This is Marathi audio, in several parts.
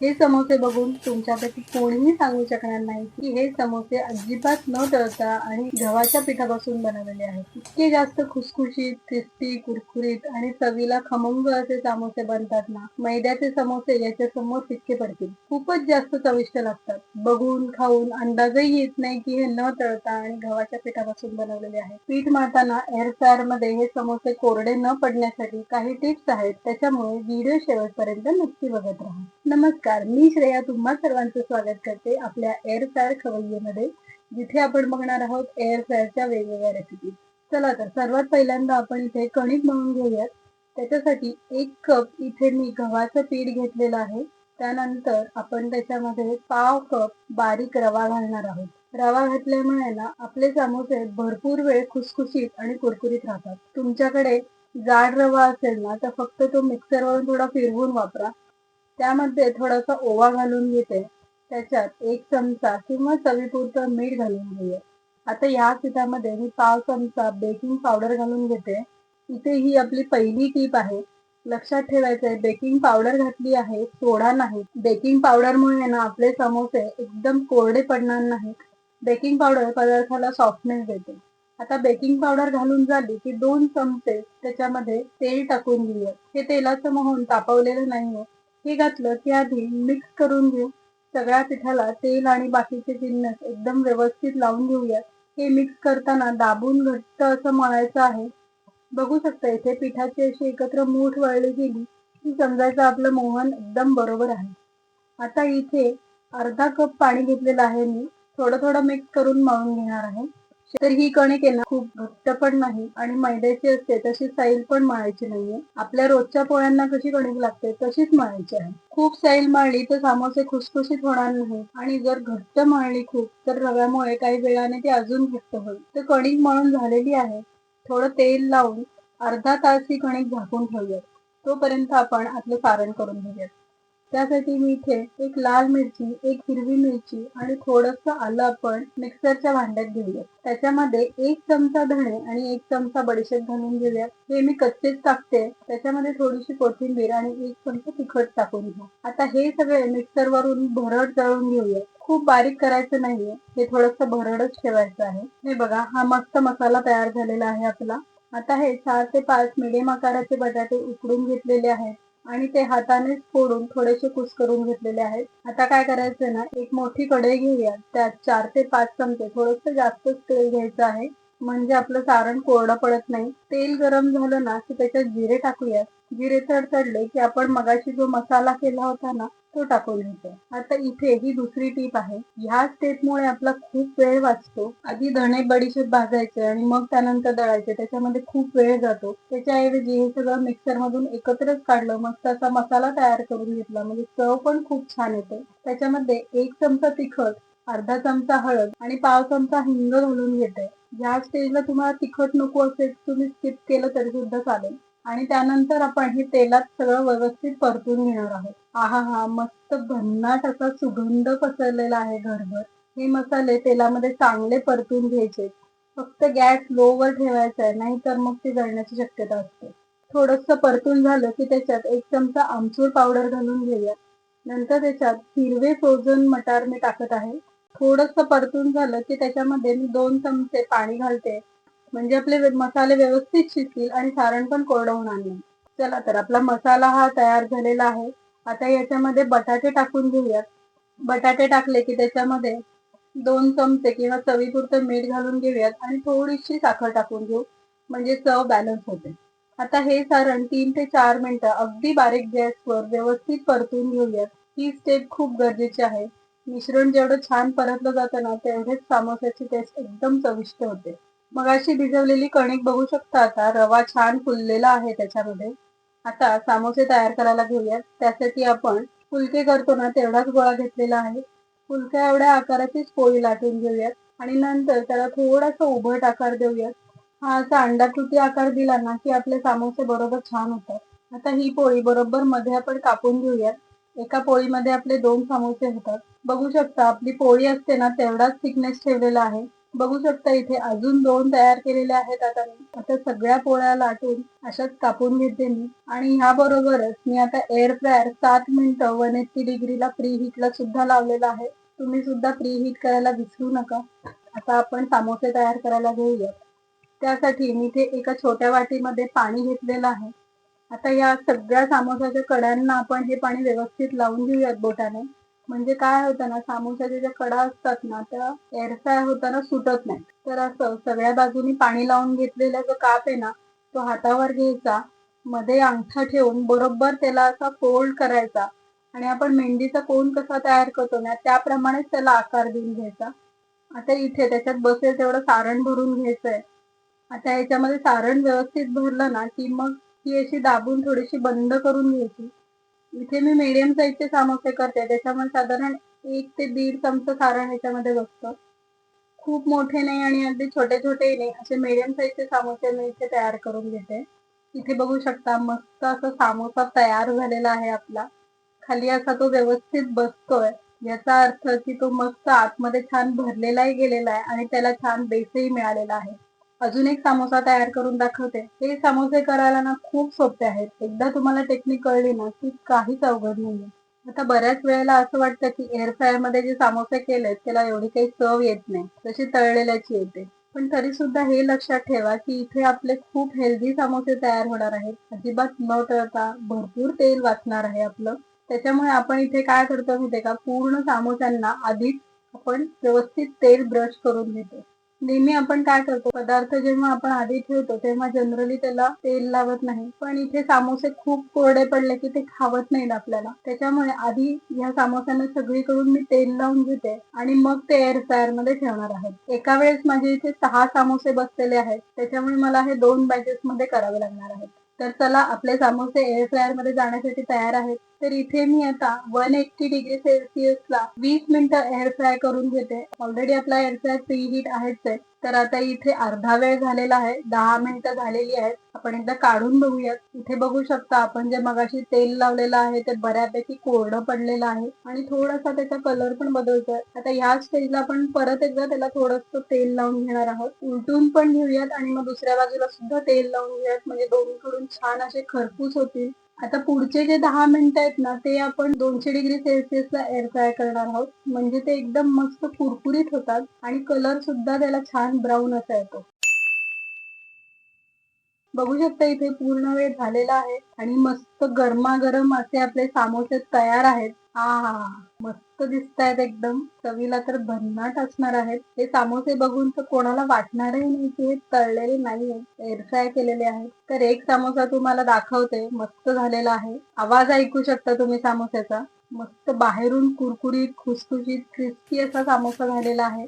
हे समोसे बघून तुमच्यापैकी कोणीही सांगू शकणार नाही की हे समोसे अजिबात न तळता आणि गव्हाच्या पिठापासून बनवलेले आहेत. इतके जास्त खुसखुशीत क्रिस्पी कुरकुरीत आणि चवीला खमंग असे समोसे बनतात ना मैद्याचे समोसे याच्या समोर तितके पडतील. खूपच जास्त चविष्ट लागतात. बघून खाऊन अंदाजही येत नाही की हे न तळता आणि गव्हाच्या पिठापासून बनवलेले आहे पीठ मारताना एअर फ्रायरमध्ये हे समोसे कोरडे न पडण्यासाठी काही टिप्स आहेत. त्याच्यामुळे व्हिडिओ शेवटपर्यंत नक्की बघत राहा. नमस्कार. मी श्रेया तुम्हा सर्वांचं स्वागत करते आपल्या एअर फ्रायर खवय्येमध्ये जिथे आपण बघणार आहोत एअर फ्रायरच्या वेगवेगळ्या रेसिपी चला तर सर्वात पहिल्यांदा आपण इथे कणिक म्हणून घेऊयात. त्याच्यासाठी एक कप इथे मी गव्हाचं पीठ घेतलेलं आहे. त्यानंतर आपण त्याच्यामध्ये पाव कप बारीक रवा घालणार आहोत. रवा घातल्यामुळे ना आपले समोसे भरपूर वेळ खुसखुशीत आणि कुरकुरीत राहतात. तुमच्याकडे जाड रवा असेल ना तर फक्त तो मिक्सरवरून थोडा फिरवून वापरा. त्यामध्ये थोडासा ओवा घालून घेते. त्याच्यात एक चमचा किंवा चवीपुरतं मीठ घालून घेऊया. आता या पिठामध्ये मी पाव चमचा बेकिंग पावडर घालून घेते. इथे ही आपली पहिली टीप आहे. लक्षात ठेवायचं आहे बेकिंग पावडर घातली आहे सोडा नाही. बेकिंग पावडरमुळे ना आपले समोसे एकदम कोरडे पडणार नाहीत. बेकिंग पावडर पदार्थाला सॉफ्टनेस देते. आता बेकिंग पावडर घालून झाली की दोन चमचे त्याच्यामध्ये तेल टाकून घेऊया. हे तेलाचं मोहन तापवलेलं नाहीये. हे घातलं की आधी मिक्स करून घेऊ. सगळ्या पिठाला तेल आणि बाकीचे जिन्नस एकदम व्यवस्थित लावून घेऊयात हे मिक्स करताना दाबून घट्ट असं मळायचं आहे. बघू शकता इथे पिठाची अशी एकत्र मूठ वळली गेली की समजायचं आपलं मोहन एकदम बरोबर आहे. आता इथे अर्धा कप पाणी घेतलेलं आहे मी. थोडं थोडं मिक्स करून मळून घेणार आहे. तर ही कणिक आहे ना खूप घट्ट पण नाही आणि मैद्याची असते तशी साईल पण मळायची नाहीये. आपल्या रोजच्या पोळ्यांना कशी कणिक लागते तशीच मळायची आहे. खूप साईल मळली तर सामोसे खुसखुशीत होणार नाही आणि जर घट्ट मळली खूप तर रव्यामुळे काही वेळाने ती अजून घट्ट होईल. तर कणिक मळून झालेली आहे. थोडं तेल लावून अर्धा तास ही कणिक झाकून ठेवूयात. तोपर्यंत आपण आपलं सारण करून घेऊयात. त्यासाठी मी इथे एक लाल मिरची एक हिरवी मिरची आणि थोडस आलं आपण मिक्सरच्या भांड्यात घेऊयात. त्याच्यामध्ये एक चमचा धणे आणि एक चमचा बडीशेप घालून घेऊयात. हे मी कच्चेच टाकते. त्याच्यामध्ये थोडीशी कोथिंबीर आणि एक चमचा तिखट टाकून घ्या. आता हे सगळे मिक्सर वरून भरड तळून घेऊया खूप बारीक करायचं नाहीये. हे थोडस भरडच ठेवायचं आहे. हे बघा हा मस्त मसाला तयार झालेला आहे आपला. आता हे चार ते पाच मिडियम आकाराचे बटाटे उकडून घेतलेले आहेत. आणि ते हाताने फोडून थोडेसे कुस करून घेतलेले आहेत. आता काय करायचं ना एक मोठी कढई घेऊया. त्यात चार ते पाच चमचे थोडस जास्तच तेल घ्यायचं आहे. म्हणजे आपलं सारण कोरडं पडत नाही. तेल गरम झालं ना की त्याच्यात जिरे टाकूयात जिरे तडतडले की आपण मगाशी जो मसाला केला होता ना तो टाकून घ्यायचा आता इथे ही दुसरी टीप आहे. ह्या स्टेपमुळे आपला खूप वेळ वाचतो. आधी धणे बडीशेप भाजायचे आणि मग त्यानंतर दळायचे. त्याच्यामध्ये खूप वेळ जातो. त्याच्याऐवजी हे सगळं मिक्सर मधून एकत्रच काढलं मग त्याचा मसाला तयार करून घेतला. म्हणजे चव पण खूप छान येते. त्याच्यामध्ये एक चमचा तिखट अर्धा चमचा हळद आणि पाव चमचा हिंग घालून घेते. या स्टेजला तुम्हाला तिखट नको असेल तुम्ही स्किप केलं तरी सुद्धा चालेल. आणि त्यानंतर आपण हे तेलात सगळं व्यवस्थित परतून घेणार आहोत. आहा हा मस्त भन्नाट असा सुगंध पसरलेला आहे घरभर. हे मसाले तेलामध्ये चांगले परतून घ्यायचे. फक्त गॅस लो वर ठेवायचा आहे नाहीतर मग ते जळण्याची शक्यता असते. थोडस परतून झालं की त्याच्यात एक चमचा आमचूर पावडर घालून घेऊया. नंतर त्याच्यात हिरवे फ्रोझन मटार मी टाकत आहे. थोडस परतून झालं की त्याच्यामध्ये मी दोन चमचे पाणी घालते. म्हणजे आपले मसाले व्यवस्थित शिजतील आणि सारण पण कोरडं होणार नाही. चला तर आपला मसाला हा तयार झालेला आहे. आता याच्यामध्ये बटाटे टाकून घेऊयात. बटाटे टाकले की त्याच्यामध्ये दोन चमचे किंवा चवीपुरतं मीठ घालून घेऊयात आणि थोडीशी साखर टाकून घेऊ. म्हणजे चव बॅलन्स होते. आता हे सारण तीन ते चार मिनिटं अगदी बारीक गॅसवर व्यवस्थित परतून घेऊयात. ही स्टेप खूप गरजेची आहे. मिश्रण जेवढं छान परतलं जातं ना तेवढेच समोस्याची टेस्ट एकदम चविष्ट होते. मग अशी भिजवलेली कणिक बघू शकता आता रवा छान फुललेला आहे त्याच्यामध्ये. आता सामोसे तयार करायला घेऊयात. त्यासाठी आपण फुलके करतो ना तेवढाच गोळा घेतलेला आहे. फुलक्या एवढ्या आकाराचीच पोळी लाटून घेऊयात. आणि नंतर त्याला थोडासा उभट आकार देऊयात. हा असा अंडाकृती आकार दिला ना की आपले सामोसे बरोबर छान होतात. आता ही पोळी बरोबर मध्ये आपण कापून घेऊयात. एका पोळीमध्ये आपले दोन सामोसे होतात. बघू शकता आपली पोळी असते ना तेवढाच थिकनेस ठेवलेला आहे. बघू शकता इथे अजून दोन तयार केलेले आहेत. आता मी आता सगळ्या पोळ्या लाटून अशाच कापून घेते मी. आणि ह्या बरोबरच मी आता एअर फ्रायर सात मिनिटं वन एट्टी डिग्रीला प्री हीटला सुद्धा लावलेला आहे. तुम्ही सुद्धा प्री हीट करायला विसरू नका. आता आपण सामोसे तयार करायला घेऊया त्यासाठी मी इथे एका छोट्या वाटीमध्ये पाणी घेतलेलं आहे. आता या सगळ्या सामोसाच्या कड्यांना आपण हे पाणी व्यवस्थित लावून घेऊयात बोटाने. म्हणजे काय होतं ना सामोसाच्या ज्या कडा असतात ना त्या एअर फ्राय होताना सुटत नाही. तर असं सगळ्या बाजूनी पाणी लावून घेतलेला जो काप आहे ना तो हातावर घ्यायचा मध्ये अंगठा ठेवून बरोबर त्याला असा फोल्ड करायचा आणि आपण मेहंदीचा कोण कसा तयार करतो ना त्याप्रमाणेच त्याला आकार देऊन घ्यायचा. आता इथे त्याच्यात बसेल तेवढं सारण भरून घ्यायचंय. आता याच्यामध्ये सारण व्यवस्थित भरलं ना की मग ही अशी दाबून थोडीशी बंद करून घ्यायची. इथे मी मीडियम साईजचे सामोसे करते. त्याच्यामुळे साधारण एक ते दीड चमचा सारण याच्यामध्ये बसतं. खूप मोठे नाही आणि अगदी छोटे छोटे नाही. असे मीडियम साईजचे सामोसे मी इथे तयार करून घेते. इथे बघू शकता मस्त असा सामोसा तयार झालेला आहे आपला. खाली असा तो व्यवस्थित बसतोय. याचा अर्थ की तो मस्त आतमध्ये छान भरलेलाही गेलेला आहे आणि त्याला छान बेसही मिळालेला आहे. अजून एक समोसा तयार करून दाखवते. हे समोसे करायला ना खूप सोपे आहेत. एकदा तुम्हाला टेक्निक कळली ना की काहीच अवघड नाहीये. आता बऱ्याच वेळेला असं वाटतं की एअर फ्रायरमध्ये जे समोसे केलेत त्याला एवढी काही चव येत नाही. तशी तळलेल्याची येते. पण तरी सुद्धा हे लक्षात ठेवा की इथे आपले खूप हेल्दी समोसे तयार होणार आहेत. अजिबात न तळता भरपूर तेल वाचणार आहे आपलं. त्याच्यामुळे आपण इथे काय करतो माहितीये का? पूर्ण समोस्यांना आधीच आपण व्यवस्थित तेल ब्रश करून घेतो. नेहमी आपण काय करतो पदार्थ जेव्हा आपण आधी ठेवतो तेव्हा जनरली त्याला तेल लावत नाही. पण इथे सामोसे खूप कोरडे पडले की ते खावत नाहीत आपल्याला. त्याच्यामुळे आधी या समोस्यांना सगळीकडून मी तेल लावून घेते आणि मग ते एअर फ्रायरमध्ये ठेवणार आहेत एका वेळेस माझे इथे सहा सामोसे बसलेले आहेत. त्याच्यामुळे मला हे दोन बॅचेस मध्ये करावे लागणार आहेत. तर चला आपले समोसे एअर फ्रायरमध्ये जाण्यासाठी तयार आहेत. तर इथे मी आता वन एट्टी डिग्री सेल्सिअसला वीस मिनिटं एअर फ्राय करून घेते. ऑलरेडी आपला एअर फ्राय प्री हीट आहेच आहे. तर आता इथे अर्धा वेळ झालेला आहे दहा मिनिटं झालेली आहेत. आपण एकदा काढून बघूयात. इथे बघू शकता आपण जे मगाशी तेल लावलेलं आहे ते बऱ्यापैकी कोरडं पडलेलं आहे आणि थोडासा त्याचा कलर पण बदलतोय. आता ह्या स्टेजला आपण परत एकदा त्याला थोडस तेल लावून घेणार आहोत. उलटून पण घेऊयात आणि मग दुसऱ्या बाजूला सुद्धा तेल लावून घेऊयात. म्हणजे दोन्हीकडून छान असे खरपूस होतील. आता पुढचे जे दहा मिनिटं आहेत ना ते आपण दोनशे डिग्री सेल्सिअसला एअर फ्राय करणार आहोत. म्हणजे ते एकदम मस्त कुरकुरीत होतात आणि कलर सुद्धा त्याला छान ब्राऊन असा येतो. बघू शकता इथे पूर्ण वेळ झालेला आहे आणि मस्त गरमागरम असे आपले सामोसे तयार आहेत. हा मस्त दिसत आहेत एकदम. चवीला तर भन्नाट असणार आहेत. हे सामोसे बघून तर कोणाला वाटणारही नाही की हे तळलेले नाही एअर फ्राय केलेले आहेत. तर एक सामोसा तुम्हाला दाखवते. मस्त झालेला आहे. आवाज ऐकू शकता तुम्ही सामोस्याचा. मस्त बाहेरून कुरकुरीत खुसखुशीत क्रिस्पी असा सामोसा झालेला आहे.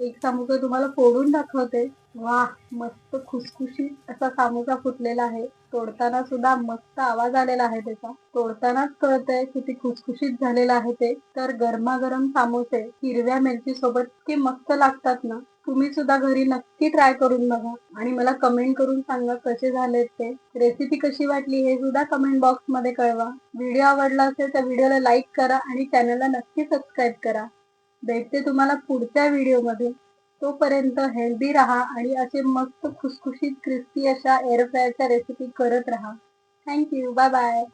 एक सामोसा तुम्हाला फोडून दाखवते. वा मस्त खुसखुशीत असा सामोसा फुटलेला आहे. तोडताना सुद्धा मस्त आवाज आलेला आहे त्याचा. तोडतानाच कळतंय किती खुसखुशीत झालेला आहे ते. तर गरमागरम सामोसे हिरव्या मिरची सोबत ते मस्त लागतात ना. तुम्ही सुद्धा घरी नक्की ट्राय करून बघा. आणि मला कमेंट करून सांगा कसे झालेत ते. रेसिपी कशी वाटली हे सुद्धा कमेंट बॉक्समध्ये कळवा. व्हिडिओ आवडला असेल तर व्हिडिओला लाईक करा आणि चॅनलला नक्की सबस्क्राईब करा. भेटते तुम्हाला पुढच्या व्हिडिओमध्ये तोपर्यंत हेल्दी राहा आणि असे मस्त खुसखुशीत क्रिस्पी अशा एअर फ्रायच्या रेसिपी करत राहा. Thank you bye bye